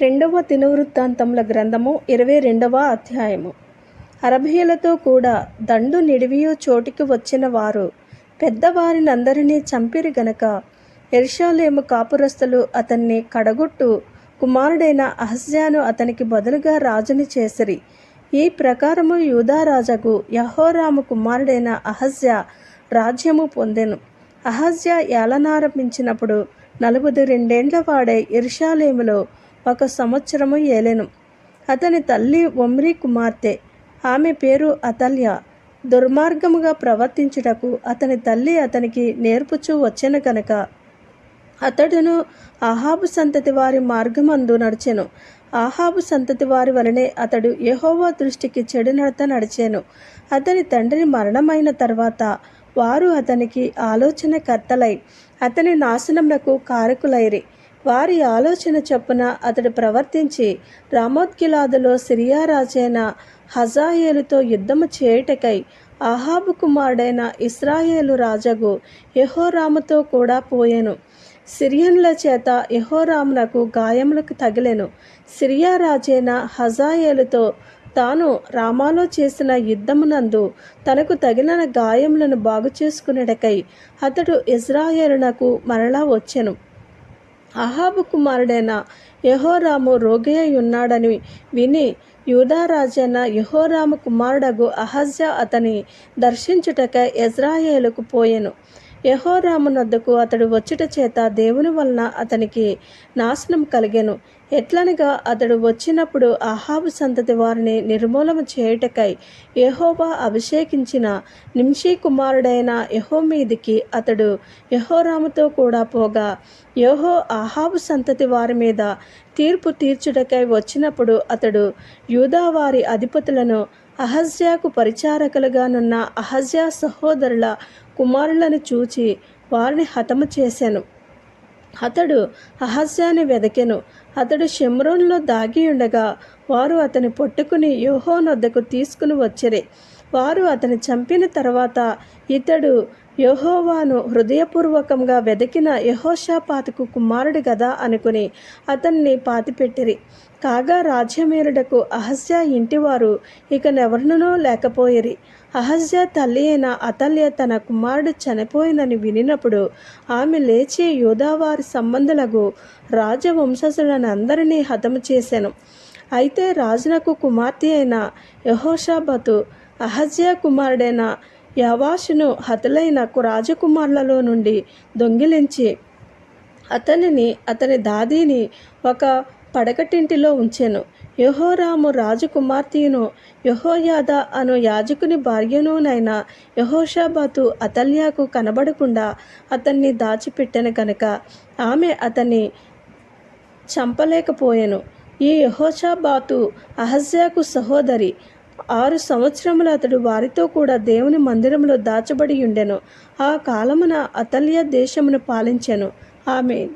రెండవ దినవృత్తాంతముల గ్రంథము ఇరవై రెండవ అధ్యాయము. అరభీయులతో కూడా దండు నిడివియు చోటికి వచ్చిన వారు పెద్దవారినందరినీ చంపిరి గనక ఎర్షాలేము కాపురస్తులు అతన్ని కడగొట్టు కుమారుడైన అహస్యాను అతనికి బదులుగా రాజుని చేసిరి. ఈ ప్రకారము యూదారాజకు యహోరాము కుమారుడైన అహస్య రాజ్యము పొందెను. అహస్య ఏలనారంభించినప్పుడు నలుగురు రెండేండ్ల వాడే ఇర్షాలేములో ఒక సంవత్సరము ఏలెను. అతని తల్లి ఒమ్రి కుమార్తె. ఆమె పేరు అతల్య. దుర్మార్గముగా ప్రవర్తించుటకు అతని తల్లి అతనికి నేర్పుచూ వచ్చెను కనుక అతడును ఆహాబు సంతతి వారి మార్గమందు నడిచెను. ఆహాబు సంతతి వారి వలనే అతడు యహోవా దృష్టికి చెడు నడత నడిచాను. అతని తండ్రి మరణమైన తర్వాత వారు అతనికి ఆలోచనకర్తలై. అతని నాశనములకు కారకులైరి. వారి ఆలోచన చొప్పున అతడు ప్రవర్తించి రామోత్గిలాదులో సిరియా రాజైన హజాయేలుతో యుద్ధము చేయుటకై ఆహాబు కుమారుడైన ఇస్రాయేలు రాజగు యహోరాముతో కూడా పోయాను. సిరియన్ల చేత యహోరామునకు గాయములకు తగిలెను. సిరియా రాజైన హజాయేలుతో తాను రామాలో చేసిన యుద్ధమునందు తనకు తగిన గాయములను బాగు చేసుకునేటకై అతడు ఇజ్రాయేలునకు మరలా వచ్చెను. అహాబు కుమారుడైన యహోరాము రోగియై ఉన్నాడని విని యూదారాజైన యహోరాము కుమారుడగు అహజ్యా అతని దర్శించుటక ఎజ్రాయేలుకు పోయెను. యహోరామునద్దకు అతడు వచ్చుట చేత దేవుని వలన అతనికి నాశనం కలిగెను. ఎట్లనగా అతడు వచ్చినప్పుడు అహాబు సంతతి వారిని నిర్మూలన చేయుటకై యహోబా అభిషేకించిన నింషీ కుమారుడైన యహో మీదికి అతడు యహోరాముతో కూడా పోగా యహో అహాబు సంతతి వారి మీద తీర్పు తీర్చుటకై వచ్చినప్పుడు అతడు యూదావారి అధిపతులను అహజ్యాకు పరిచారకులుగానున్న అహజ్యా సహోదరుల కుమారులను చూచి వారిని హతము చేశాను. అతడు అహస్యాన్ని వెదకెను. అతడు షెమ్రోన్లో దాగి ఉండగా వారు అతని పట్టుకుని యోహోనొద్దకు తీసుకుని వచ్చిరి. వారు అతని చంపిన తర్వాత ఇతడు యహోవాను హృదయపూర్వకంగా వెదకిన యహోషాపాతకు కుమారుడు గదా అనుకుని అతన్ని పాతిపెట్టిరి. కాగా రాజ్యమేరుడకు అహస్య ఇంటివారు ఇక నెవరినో లేకపోయిరి. అహజ్య తల్లి అయిన అతల్య తన కుమారుడు చనిపోయినని వినినప్పుడు ఆమె లేచి యూదావారి సంబంధులకు రాజవంశజులను అందరినీ హతము చేశాను అయితే రాజునకు కుమార్తె అయిన యహోషాబతు అహజ్య కుమారుడైన యావాషును హతులైన రాజకుమారులలో నుండి దొంగిలించి అతనిని అతని దాదీని ఒక పడకటింటిలో ఉంచెను. యహోరాము రాజకుమార్తెను యహోయాద అను యాజకుని భార్యనునైన యహోషాబాతు అతల్యాకు కనబడకుండా అతన్ని దాచిపెట్టను కనుక ఆమె అతన్ని చంపలేకపోయెను. ఈ యహోషాబాతు అహజ్యాకు సహోదరి ఆరు సంవత్సరములు అతడు వారితో కూడా దేవుని మందిరంలో దాచబడి ఉండెను. ఆ కాలమున అతల్య దేశమును పాలించెను. ఆమె